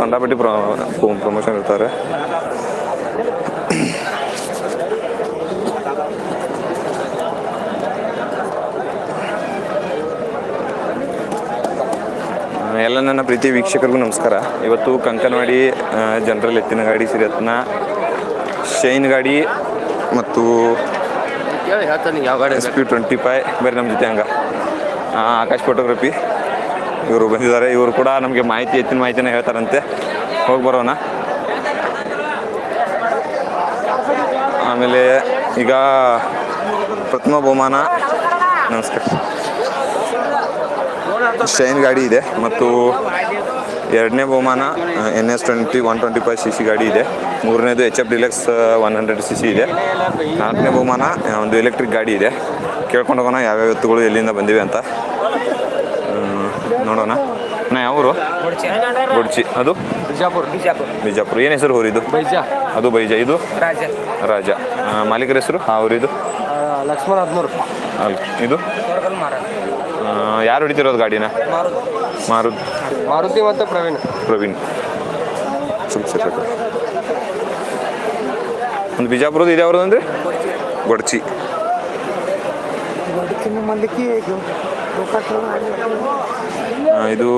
ಕಂಡಾಪಟ್ಟಿ promotion ಇರ್ತಾರೆ. ಎಲ್ಲ ನನ್ನ ಪ್ರೀತಿ ವೀಕ್ಷಕರಿಗೂ ನಮಸ್ಕಾರ. ಇವತ್ತು ಕಂಕನವಾಡಿ ಜನರಲ್ ಎತ್ತಿನ ಗಾಡಿ ಸಿರತ್ನ ಶೈನ್ ಗಾಡಿ ಮತ್ತು ಯಾವ ಗಾಡಿ ಎಸ್ ಪಿ ಟ್ವೆಂಟಿ ಫೈ ಬೇರೆ ನಮ್ಮ ಜೊತೆ ಹಂಗ. ಆಕಾಶ್ ಫೋಟೋಗ್ರಫಿ ಇವರು ಬಂದಿದ್ದಾರೆ, ಇವರು ಕೂಡ ನಮಗೆ ಮಾಹಿತಿ, ಹೆಚ್ಚಿನ ಮಾಹಿತಿನ ಹೇಳ್ತಾರಂತೆ. ಹೋಗಿ ಬರೋಣ. ಆಮೇಲೆ ಈಗ ಪ್ರಥಮ ಬಹುಮಾನ. ನಮಸ್ಕಾರ. ಶೈನ್ ಗಾಡಿ ಇದೆ ಮತ್ತು ಎರಡನೇ ಬಹುಮಾನ N S twenty one twenty five C C ಗಾಡಿ ಇದೆ. ಮೂರನೇದು H F deluxe one hundred C C ಇದೆ. ನಾಲ್ಕನೇ ಬಹುಮಾನ ಒಂದು ಎಲೆಕ್ಟ್ರಿಕ್ ಗಾಡಿ ಇದೆ. ಕೇಳ್ಕೊಂಡು ಹೋಗೋಣ, ಯಾವ್ಯಾವ ಎತ್ತುಗಳು ಎಲ್ಲಿಂದ ಬಂದಿವೆ ಅಂತ. ನೋಡೋಣ. ನಾ ಯಾವೂರು? ಗುಡ್ಚಿ. ಅದು? ಬಿಜಾಪುರ. ಬಿಜಾಪುರ. ಬಿಜಾಪುರ. ಏನು ಹೆಸರು ಹೋರಿದು ಬೈಜಾ. ಅದು ಬೈಜಾ. ಇದು? ರಾಜ. ರಾಜ. ಮಾಲೀಕರ ಹೆಸರು? ಅವರಿದು ಲಕ್ಷ್ಮಣ ಹದಿಮೂರು. ಇದು? ಯಾರು ಹೊಡಿತಿರೋದು ಗಾಡಿನ? ಮಾರುತಿ. ಮಾರುತಿ. ಮತ್ತು ಪ್ರವೀಣ್. ಪ್ರವೀಣ್. ಒಂದು ಬಿಜಾಪುರದ ಇದೆ ಅವ್ರದ್ದು ಅಂದರೆ? ಗೊಡ್ಚಿ. ಇದು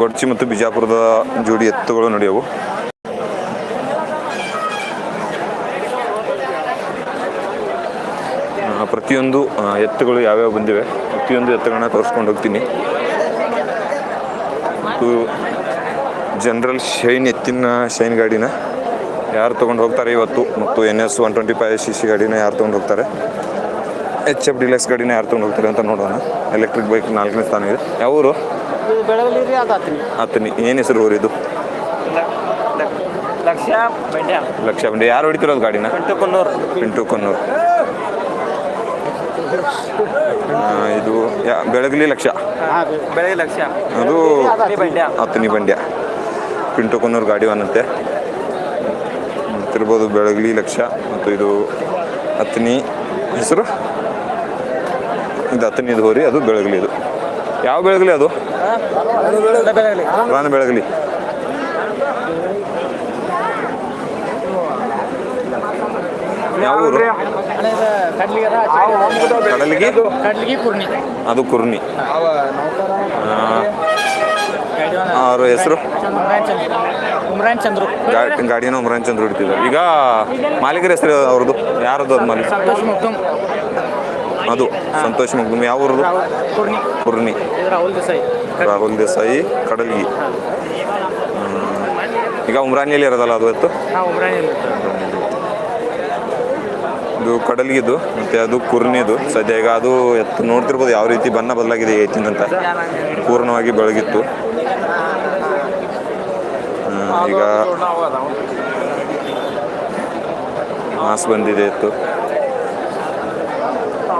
ಗೊಡ್ಚಿ ಮತ್ತು ಬಿಜಾಪುರದ ಜೋಡಿ ಎತ್ತುಗಳು ನಡೆಯವು. ಪ್ರತಿಯೊಂದು ಎತ್ತುಗಳು ಯಾವ್ಯಾವ ಬಂದಿವೆ, ಪ್ರತಿಯೊಂದು ಎತ್ತುಗಳನ್ನ ತೋರಿಸ್ಕೊಂಡು ಹೋಗ್ತೀನಿ. ಮತ್ತು ಜನರಲ್ ಶೈನ್ ಎತ್ತಿನ ಶೈನ್ ಗಾಡಿನ ಯಾರು ತೊಗೊಂಡು ಹೋಗ್ತಾರೆ ಇವತ್ತು, ಮತ್ತು N S one twenty five C C ಗಾಡಿನ ಯಾರು ತೊಗೊಂಡು ಹೋಗ್ತಾರೆ? ಎಚ್ ಎಫ್ ಡಿಲೆಕ್ಸ್ ಗಾಡಿನ ಯಾರು ತೊಗೊಂಡು ಹೋಗ್ತಾರೆ ಅಂತ ನೋಡೋಣ. ಎಲೆಕ್ಟ್ರಿಕ್ ಬೈಕ್ ನಾಲ್ಕನೇ ಸ್ಥಾನ ಇದೆ. ಯಾವ ಊರು? ಆತನಿ. ಏನು ಹೆಸರು ಊರಿದು ಲಕ್ಷ ಬಂಡಿ. ಯಾರು ಹೊಡಿತಿರೋದು ಗಾಡಿನ? ಪಿಂಟು ಕೊನ್ನೂರು. ಇದು ಬೆಳಗಲಿ ಲಕ್ಷ? ಅದು ಹತ್ತನಿ ಬಂಡ್ಯ ಪಿಂಟು ಕೊನ್ನೂರು ಗಾಡಿ ಅನ್ನತ್ತೆ ತಿರ್ಬೋದು ಬೆಳಗಲಿ ಲಕ್ಷ ಮತ್ತು ಇದು ಹತ್ತನಿ ಹೆಸರು? ಇದು ಹತ್ತನೇದು ಹೋರಿ, ಅದು ಬೆಳಗಲಿ ಇದು. ಯಾವ ಬೆಳಗಲಿ ಅದು? ರಾನ ಬೆಳಗ್ಲಿ. ಅದು ಕುರ್ನಿ. ಅವರ ಹೆಸರು? ಚಂದ್ರ ಚಂದ್ರು ಗಾಡಿನ ಉಮ್ರಾನ್ ಚಂದ್ರ ಹೊಡಿತಿದ್ದಾರೆ. ಈಗ ಮಾಲೀಕರ ಹೆಸರು ಅವ್ರದ್ದು ಯಾರದ್ದು ಅದು ಮಾಲೀಕ? ಸಂತೋಷ್ ಅದು ಸಂತೋಷ್ ಮುಗ್ದುಮ್ ಯಾವ ಕುರ್ನಿ ಕುರ್ನಿ ರಾಹುಲ್ ದೇಸಾಯಿ ರಾಹುಲ್ ದೇಸಾಯಿ ಕಡಲ್ಗಿ ಈಗ ಉಮ್ರಾನಿಯಲ್ಲಿ ಇರೋದಲ್ಲ ಅದು ಉಮ್ರಾನ್ ಇದು ಕಡಲ್ಗಿದು, ಮತ್ತೆ ಅದು ಕುರ್ನಿದು. ಸದ್ಯ ಈಗ ಅದು ಎತ್ತು ನೋಡ್ತಿರ್ಬೋದು, ಯಾವ ರೀತಿ ಬಣ್ಣ ಬದಲಾಗಿದೆ ಏತಿನಂತ ಪೂರ್ಣವಾಗಿ ಬೆಳಗಿತ್ತು. ಈಗ ಮಾಸ್ ಬಂದಿದೆ ಎತ್ತು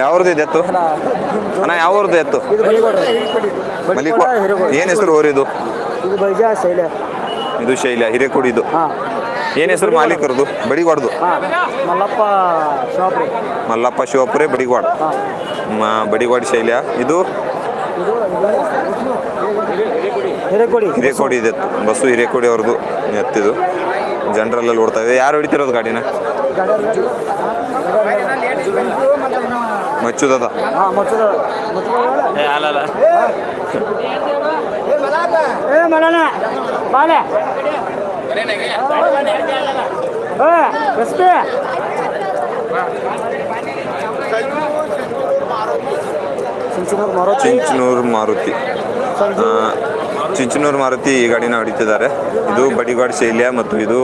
ಯಾವ್ರದ್ದು ಇದೆ ಎತ್ತು? ಅಣ್ಣ ಯಾವ್ರದ್ದು ಎತ್ತು? ಏನ್ ಏನು ಹೆಸರು ಓರಿದು ಇದು ಶೈಲ ಇದು ಏನ್ ಹಿರೇಕೊಡಿದು ಏನು ಹೆಸರು ಮಾಲೀಕರದು? ಬಡಿಗಾಡ್ದು. ಮಲ್ಲಪ್ಪ ಮಲ್ಲಪ್ಪ ಶಿವಪುರೆ ಮ- ಬಡಿವಾಡ್ ಶೈಲ. ಇದು? ಹಿರೇಕೊಡಿ. ಇದೆ ಬಸ್ಸು ಹಿರೇಕೋಡಿ ಅವ್ರದ್ದು ಎತ್ತಿದು ಜನರಲ್ಲಿ ಓಡ್ತಾ ಇದೆ. ಯಾರು ಹೊಡಿತಿರೋದು ಗಾಡಿನ? ಏ ರಸ್ತೆ ಚಿಂಚನೂರು ಮಾರೋತಿ. ಚಿಂಚನೂರು ಮಾರುತಿ. ಆ, ಚಿಂಚನೂರು ಮಾರುತಿ ಈ ಗಾಡಿನ ಹೊಡಿತಿದ್ದಾರೆ. ಇದು ಬಡಿಗಾಡ್ ಶೈಲಿಯ ಮತ್ತು ಇದು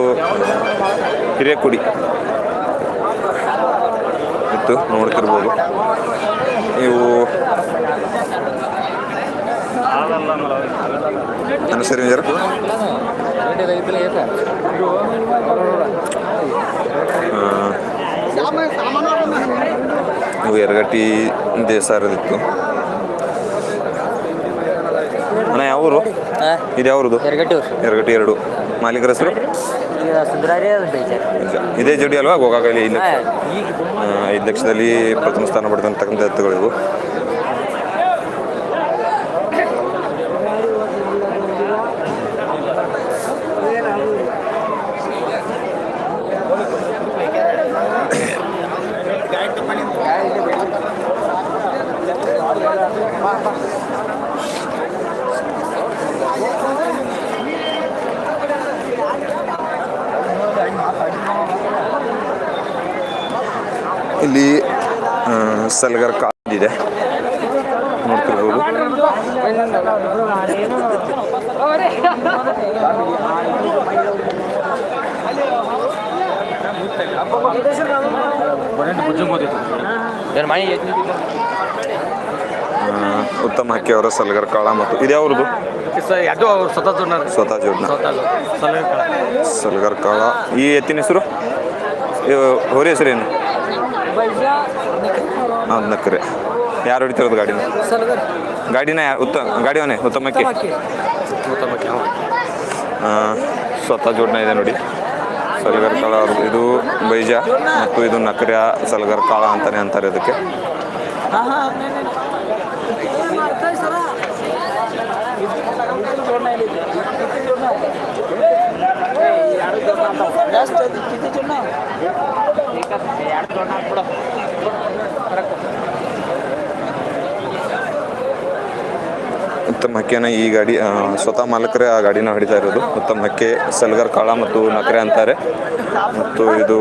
ಹಿರೇಕುಡಿ. ಇತ್ತು ನೋಡ್ತಿರ್ಬೋದು. ಇವು ಸರಿ ಇವು ಎರಗಟ್ಟಿ ದೇಸಾರದಿತ್ತು. ಅಣ್ಣ ಯಾವ ಊರು ಇದು ಯಾವ್ದು ಎರಗಟ್ಟಿ ಎರಡು. ಮಾಲೀಕರ ಹೆಸರು? ಸುಂದರಾರಿ ಅದು ಬೇಜಾರು ಇದೇ ಜೋಡಿ ಅಲ್ವಾ ಗೋಕಾಕಲ್ಲಿ ಐದು ಲಕ್ಷ? ಆ, ಐದು ಲಕ್ಷದಲ್ಲಿ ಪ್ರಥಮ ಸ್ಥಾನ ಪಡೆದಂತಕ್ಕಂಥ ಎತ್ತುಗಳು ಇವು. ಇಲ್ಲಿ ಆ, ಸಲ್ಗರ್ ಇದೆ ನೋಡ್ತಿರ್ಬೋದು. ಉತ್ತಮ ಹಕ್ಕಿ ಅವರ ಸಲ್ಗರ್ ಕಾಳ ಮತ್ತು ಇದು ಅವ್ರು ಸ್ವತಃ ಸ್ವತಃ ಜೋಡ್ನ. ಸಲಗರ್ ಕಾಳ. ಈ ಎತ್ತಿನ ಹೆಸರು? ಹೋರಿ ಹೆಸರೇನು? ಹಾಂ ನಕ್ಕರೆ. ಯಾರು ಹೊಡಿತಿರೋದು ಗಾಡಿನ? ಗಾಡಿನ ಯಾರು ಉತ್ತ ಗಾಡಿಯವನೇ ಉತ್ತಮಕ್ಕೆ? ಆ, ಸ್ವತಃ ಜೋಡ್ನ ಇದೆ ನೋಡಿ. ಸಲಗರ್ ಕಾಳ. ಇದು ಬೈಜ ಮತ್ತು ಇದು ನಕರ್ಯ ಸಲಗರ್ ಕಾಳ ಅಂತಾನೆ ಅಂತಾರೆ ಅದಕ್ಕೆ ಉತ್ತಮ ಹಕ್ಕಿಯನ್ನು ಈ ಗಾಡಿ ಸ್ವತಃ ಮಾಲಕರೇ ಆ ಗಾಡಿನ ಹೊಡಿತಾ ಇರೋದು. ಉತ್ತಮ ಹಕ್ಕೆ ಸಲ್ಗರ್ ಕಾಳ ಮತ್ತು ನಕರೆ ಅಂತಾರೆ. ಮತ್ತು ಇದು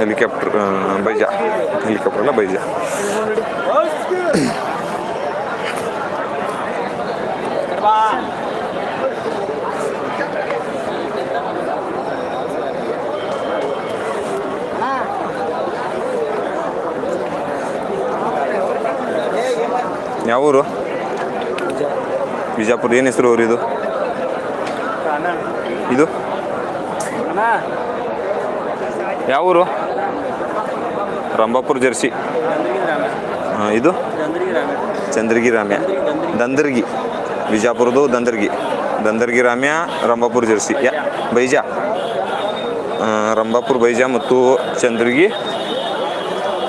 ಹೆಲಿಕಾಪ್ಟರ್ ಬೈಜ. ಹೆಲಿಕಾಪ್ಟರ್ ಅಲ್ಲ ಬೈಜ ಯಾವ ಊರು? ಬಿಜಾಪುರ. ಏನು ಹೆಸರು ಊರು ಇದು? ಇದು ಯಾವ ಊರು? ರಂಭಾಪುರ ಜರ್ಸಿ. ಇದು? ಚಂದ್ರಗಿ ರಾಮ್ಯ. ದಂದರ್ಗಿ. ಬಿಜಾಪುರದು ದಂದರ್ಗಿ. ದಂದರ್ಗಿ ರಾಮ್ಯ, ರಂಭಾಪುರ ಜರ್ಸಿ. ಯಾ, ಬೈಜಾ. ರಂಬಾಪುರ ರಂಭಾಪುರ, ಬೈಜ ಮತ್ತು ಚಂದ್ರಗಿ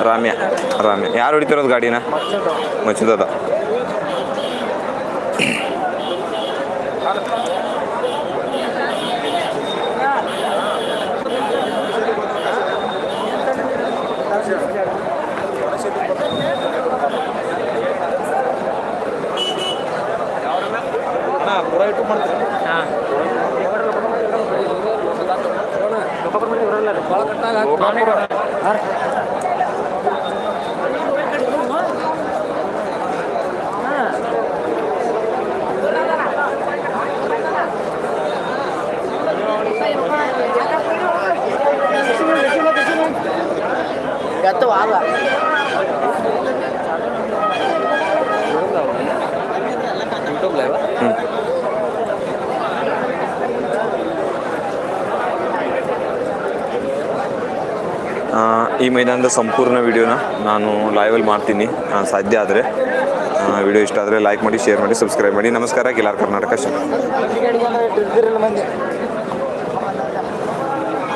ರಾಮ್ಯ. ರಾಮ್ಯ. ಯಾರು ಹೊಡಿತಿರೋದು ಗಾಡಿನ? ಮಚ್ಚದದ. ಹಾಂ ಆ, ಈ ಮೈದಾನದ ಸಂಪೂರ್ಣ ವಿಡಿಯೋನ ನಾನು ಲೈವಲ್ಲಿ ಮಾಡ್ತೀನಿ ಸಾಧ್ಯ ಆದರೆ. ವಿಡಿಯೋ ಇಷ್ಟ ಆದರೆ ಲೈಕ್ ಮಾಡಿ ಶೇರ್ ಮಾಡಿ ಸಬ್ಸ್ಕ್ರೈಬ್ ಮಾಡಿ. ನಮಸ್ಕಾರ ಕಿಲಾರ್ ಕರ್ನಾಟಕ. ಶಕ್ತಿ